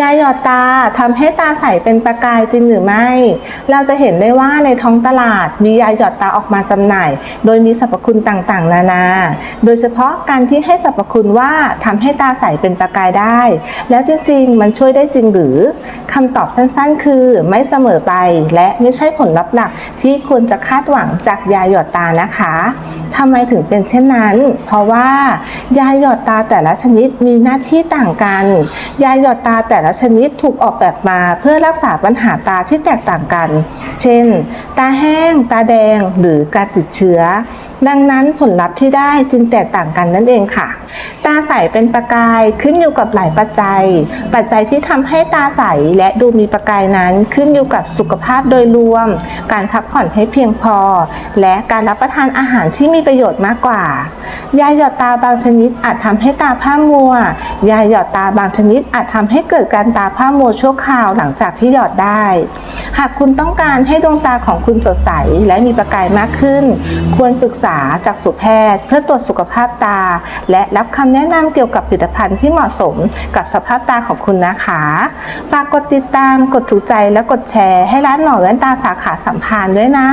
ยาหยอดตาทำให้ตาใสเป็นประกายจริงหรือไม่ เราจะเห็นได้ว่าในท้องตลาดมียาหยอดตาออกมาจำหน่าย โดยมีสรรพคุณต่างๆ นานา โดยเฉพาะการที่ให้สรรพคุณว่าทำให้ตาใสเป็นประกายได้ แล้วจริงๆ มันช่วยได้จริงหรือคำตอบสั้นๆ คือไม่เสมอไปและไม่ใช่ผลลัพธ์หลักที่ควรจะคาดหวังจากยาหยอดตานะคะทำไมถึงเป็นเช่นนั้น เพราะว่ายาหยอดตาแต่ละชนิดมีหน้าที่ต่างกัน ยาหยอดตาแต่แต่ละชนิดถูกออกแบบมาเพื่อรักษาปัญหาตาที่แตกต่างกัน เช่น ตาแห้ง ตาแดง หรือการติดเชื้อดังนั้นผลลัพธ์ที่ได้จึงแตกต่างกันนั่นเองค่ะ ตาใสเป็นประกายขึ้นอยู่กับหลายปัจจัย ปัจจัยที่ทำให้ตาใสและดูมีประกายนั้นขึ้นอยู่กับสุขภาพโดยรวม การพักผ่อนให้เพียงพอ และการรับประทานอาหารที่มีประโยชน์มากกว่า ยาหยอดตาบางชนิดอาจทำให้ตาผ้ามัว ยาหยอดตาบางชนิดอาจทำให้เกิดการตาผ้ามัวชั่วคราวหลังจากที่หยอดได้ หากคุณต้องการให้ดวงตาของคุณสดใสและมีประกายมากขึ้น ควรปรึกษาจากสุแพทย์ เพื่อตรวจสุขภาพตา และรับคำแนะนำเกี่ยวกับผลิตภัณฑ์ที่เหมาะสมกับสภาพตาของคุณนะคะฝากกดติดตามกดถูกใจและกดแชร์ให้ร้านหมอแว่นตาสาขาสัมพันธ์ด้วยนะ